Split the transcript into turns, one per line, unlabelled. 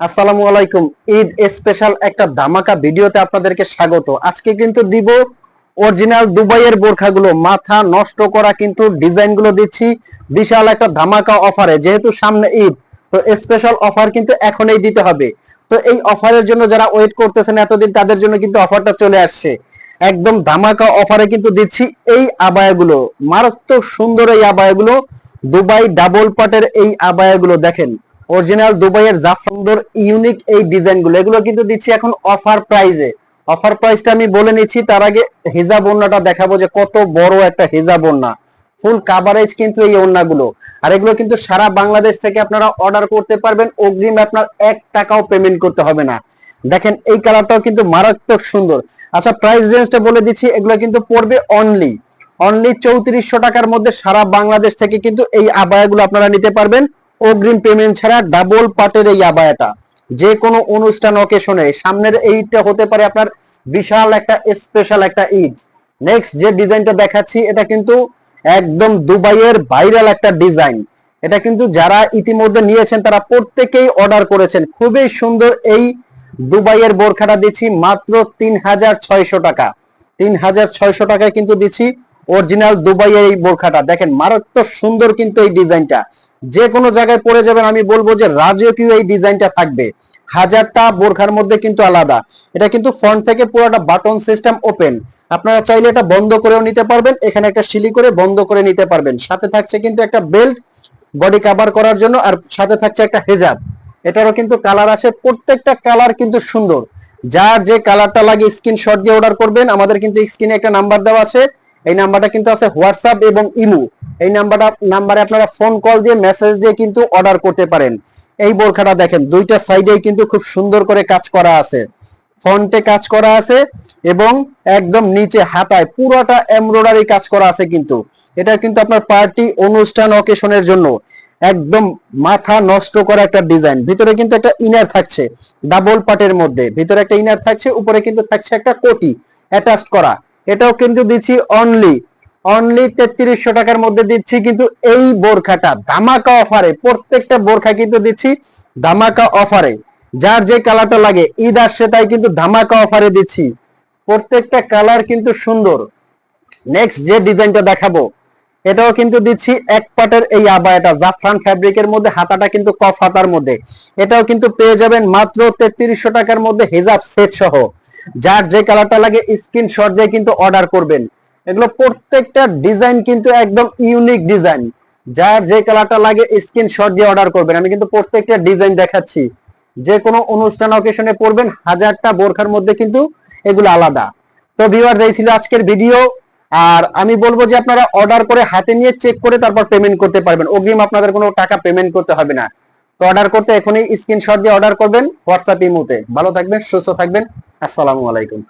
আসসালামু আলাইকুম। ঈদ স্পেশাল একটা ধামাকা ভিডিওতে আপনাদেরকে স্বাগত। আজকে কিন্তু দিব অরিজিনাল দুবাইয়ের বোরখাগুলো। মাথা নষ্ট করা কিন্তু ডিজাইনগুলো দিচ্ছি। বিশাল একটা ধামাকা অফারে যেহেতু সামনে ঈদ, তো স্পেশাল অফার কিন্তু এখনই দিতে হবে। তো এই অফারের জন্য যারা ওয়েট করতেছেন এতদিন, তাদের জন্য কিন্তু অফারটা চলে আসছে। একদম ধামাকা অফারে কিন্তু দিচ্ছি এই আবায়াগুলো। মারাত্মক সুন্দর এই আবায়াগুলো। দুবাই ডাবল পাটের এই আবায়াগুলো দেখেন। অরিজিনাল দুবাইয়ের যা সুন্দর ইউনিক এই ডিজাইনগুলো এগুলো কিন্তু দিচ্ছি এখন অফার প্রাইজে অফার প্রাইসটা আমি বলে নিচ্ছি, তার আগে হিজাব ওন্নাটা দেখাবো যে কত বড় একটা হিজাব ওন্না ফুল কাভারেজ কিন্তু এই ওন্নাগুলো আর এগুলো কিন্তু সারা বাংলাদেশ থেকে আপনারা অর্ডার করতে পারবেন। অগ্রিম আপনার এক টাকাও পেমেন্ট করতে হবে না। দেখেন, এই কালারটাও কিন্তু মারাত্মক সুন্দর। আচ্ছা প্রাইস রেঞ্জটা বলে দিচ্ছি, এগুলো কিন্তু পড়বে অনলি অনলি চৌত্রিশশো টাকার মধ্যে সারা বাংলাদেশ থেকে কিন্তু এই আবায়াগুলো আপনারা নিতে পারবেন। অগ্রিম পেমেন্ট ছাড়া ডাবল পাটের এই আবায়াটা। যে কোনো অনুষ্ঠান অকেশনে সামনের এইটা হতে পারে আপনার বিশাল একটা স্পেশাল একটা ঈদ। নেক্সট যে ডিজাইনটা দেখাচ্ছি, এটা কিন্তু একদম দুবাইয়ের ভাইরাল একটা ডিজাইন এটা কিন্তু যারা ইতিমধ্যে নিয়েছেন, তারা প্রত্যেকেই অর্ডার করেছেন। খুবই সুন্দর এই দুবাইয়ের বোরখাটা দিচ্ছি, মাত্র তিন হাজার ছয়শো টাকা। তিন হাজার ছয়শো টাকায় কিন্তু দিচ্ছি অরিজিনাল দুবাইয়ের এই বোরখাটা। দেখেন, মারাত্মক সুন্দর কিন্তু এই ডিজাইনটা। যে কোনো জায়গায় পরে যাবেন, আমি বলব যে রাজকীয় এই ডিজাইনটা থাকবে। হাজারটা বোরখার মধ্যে কিন্তু আলাদা। এটা কিন্তু ফ্রন্ট থেকে পুরোটা বাটন সিস্টেম ওপেন আপনারা চাইলে এটা বন্ধ করেও নিতে পারবেন, এখানে একটা সিলি করে বন্ধ করে নিতে পারবেন। সাথে থাকছে কিন্তু একটা বেল্ট বডি কভার করার জন্য, আর সাথে থাকছে একটা হেজাব এটারও কিন্তু কালার আছে, প্রত্যেকটা কালার কিন্তু সুন্দর। যার যে কালারটা লাগে স্ক্রিনশট দিয়ে অর্ডার করবেন। আমাদের কিন্তু স্ক্রিনে একটা নাম্বার দেওয়া আছে। এই নাম্বারটা কিন্তু আছে হোয়াটসঅ্যাপ এবং ইমো। এই নাম্বারটা, নাম্বারে আপনারা ফোন কল দিয়ে মেসেজ দিয়ে কিন্তু অর্ডার করতে পারেন। এই বোরখাটা দেখেন, দুইটা সাইডেই কিন্তু খুব সুন্দর করে কাজ করা আছে। ফ্রন্টে কাজ করা আছে এবং একদম নিচে হাতায় পুরোটা এমব্রয়ডারি কাজ করা আছে কিন্তু। এটা কিন্তু আপনার পার্টি অনুষ্ঠান অকেশনের জন্য। একদম মাথা নষ্ট করা একটা ডিজাইন ভিতরে কিন্তু একটা ইনার থাকছে ডাবল পার্টের মধ্যে। ভিতরে একটা ইনার থাকছে, উপরে কিন্তু থাকছে একটা কোটি অ্যাটাচ করা। এটাও কিন্তু দিচ্ছি অনলি অনলি তেত্রিশশো টাকার মধ্যে দিচ্ছি কিন্তু এই বোরখাটা, ধামাকা অফারে, প্রত্যেকটা বোরখা কিন্তু দিচ্ছি ধামাকা অফারে। যার যে কালারটা লাগে, ঈদ আসছে তাই কিন্তু ধামাকা অফারে দিচ্ছি। প্রত্যেকটা কালার কিন্তু সুন্দর। নেক্সট যে ডিজাইনটা দেখাবো, এটাও কিন্তু দিচ্ছি এক পাটের এই আবায়াটা জাফরান ফ্যাব্রিকের মধ্যে, হাতাটা কিন্তু কফ হাতার মধ্যে। এটাও কিন্তু পেয়ে যাবেন মাত্র তেত্রিশশো টাকার মধ্যে হেজাব সেট সহ যার যে কালারটা লাগে স্ক্রিনশট দিয়ে কিন্তু অর্ডার করবেন। এগুলো প্রত্যেকটা ডিজাইন কিন্তু একদম ইউনিক ডিজাইন। যার যে কালারটা লাগে স্ক্রিনশট দিয়ে অর্ডার করবেন। আমি কিন্তু প্রত্যেকটা ডিজাইন দেখাচ্ছি। যে কোনো অনুষ্ঠান অকেশনে পড়বেন, হাজারটা বোরখার মধ্যে কিন্তু এগুলো আলাদা। তো ভিউয়ার এই ছিল আজকের ভিডিও আর আমি বলব যে আপনারা অর্ডার করে হাতে নিয়ে চেক করে তারপর পেমেন্ট করতে পারবেন। অগ্রিম আপনাদের কোনো টাকা পেমেন্ট করতে হবে না। তো অর্ডার করতে এখনই স্ক্রিনশট দিয়ে অর্ডার করবেন হোয়াটসঅ্যাপ ইমোতে। ভালো থাকবেন, সুস্থ থাকবেন। আসসালামু আলাইকুম।